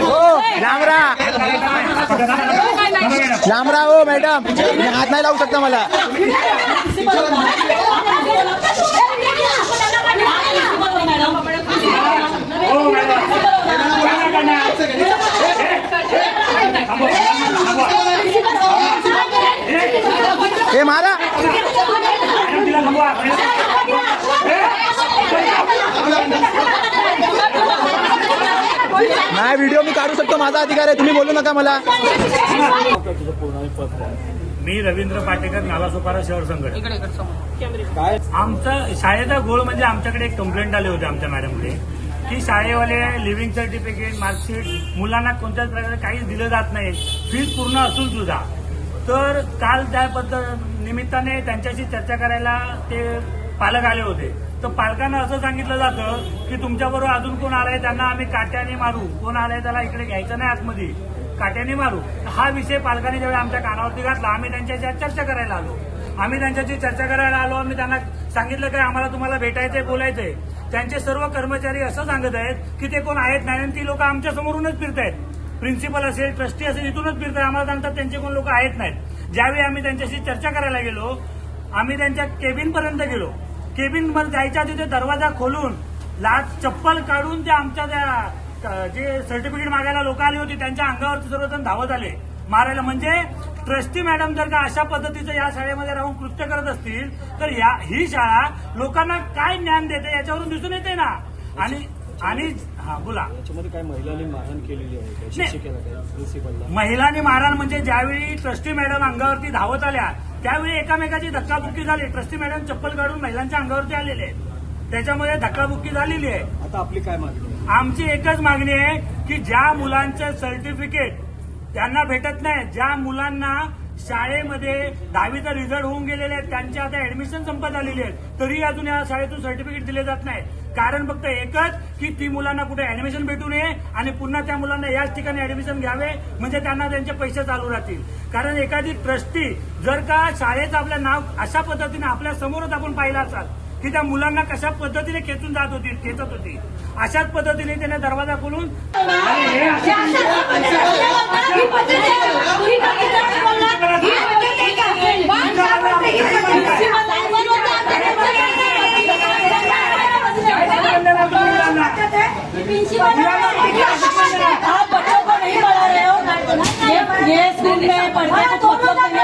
हो लांबरा हो मॅडम. हात नाही लावू शकता मला. हे मारा. नाही व्हिडिओ मी काढू शकतो? माझा अधिकार आहे. तुम्ही बोलू नका मला. मी रवींद्र पाटेकर नालासोपारा शहर संघटना आमचं शाळेचा गोळ म्हणजे आमच्याकडे एक कंप्लेंट आली होती आमच्या मॅडमकडे की शाळेवाले लिव्हिंग सर्टिफिकेट मार्कशीट मुलांना कोणत्याच प्रकारे काहीच दिलं जात नाही. फीज पूर्ण असून सुद्धा. तर काल त्या पद्धत निमित्ताने त्यांच्याशी चर्चा करायला ते पालक आले होते. तर पालकांना असं सांगितलं जातं की तुमच्याबरोबर अजून कोण आलाय त्यांना आम्ही काट्याने मारू. कोण आलाय त्याला इकडे घ्यायचं नाही आतमध्ये. काट्याने मारू. हा विषय पालकांनी ज्यावेळी आमच्या कानावरती घातला आम्ही त्यांच्याशी चर्चा करायला आलो. आम्ही त्यांच्याशी चर्चा करायला आलो आम्ही त्यांना सांगितलं की आम्हाला तुम्हाला भेटायचंय बोलायचंय. त्यांचे सर्व कर्मचारी असं सांगत आहेत की ते कोण आहेत नाही आणि ती लोक आमच्या समोरूनच फिरतायत. प्रिन्सिपल असेल ट्रस्टी असेल इथूनच फिरतात आम्हाला सांगतात त्यांचे कोण लोक आहेत नाहीत. ज्यावेळी आम्ही त्यांच्याशी चर्चा करायला गेलो आम्ही त्यांच्या केबिनपर्यंत गेलो. केबिनमध्ये जायच्या ते दरवाजा खोलून लाच चप्पल काढून ते आमच्या त्या जे सर्टिफिकेट मागायला लोक आली होती त्यांच्या अंगावरती सर्वजण धावत आले. मारायला म्हणजे ट्रस्टी मॅडम जर का अशा पद्धतीचं या शाळेमध्ये राहून कृत्य करत असतील तर या ही शाळा लोकांना काय ज्ञान देते याच्यावरून दिसून येते ना. आणि आणि हा बोला. त्याच्यामध्ये काय महिलांनी मारहाण केलेली आहे काय नाही. शिक्षिकेला काय? प्रिन्सिपलला महिलांनी मारहाण म्हणजे ज्यावेळी ट्रस्टी मॅडम अंगावरती धावत आल्या त्यावेळी एकामेकाची धक्काबुक्की झाली. ट्रस्टी मॅडम चप्पल काढून महिलांच्या अंगावरती आलेले आहेत. त्याच्यामध्ये धक्काबुक्की झालेली आहे. आता आपली काय मागणी आहे? आमची एकच मागणी आहे की ज्या मुलांचं सर्टिफिकेट त्यांना भेटत नाही ज्या मुलांना शाळेमध्ये दहावीचा रिझल्ट होऊन गेलेले आहेत त्यांची आता ऍडमिशन संपत आलेली आहेत तरी अजून या शाळेतून सर्टिफिकेट दिले जात नाही कारण फक्त एकच की ती मुलांना कुठे ऍडमिशन भेटू नये आणि पुन्हा त्या मुलांना याच ठिकाणी ऍडमिशन घ्यावे म्हणजे त्यांना त्यांचे पैसे चालू राहतील कारण एखादी ट्रस्टी जर का शाळेचं आपलं नाव अशा पद्धतीने आपल्या समोरच आपण पाहिलं असाल की त्या मुलांना कशा पद्धतीने खेचून जात होती खेचत होती अशाच पद्धतीने त्याने दरवाजा खोलून आप बच्चों को नहीं पढ़ा रहे हो ये ये स्कूल में पढ़ने का कुछ मतलब नहीं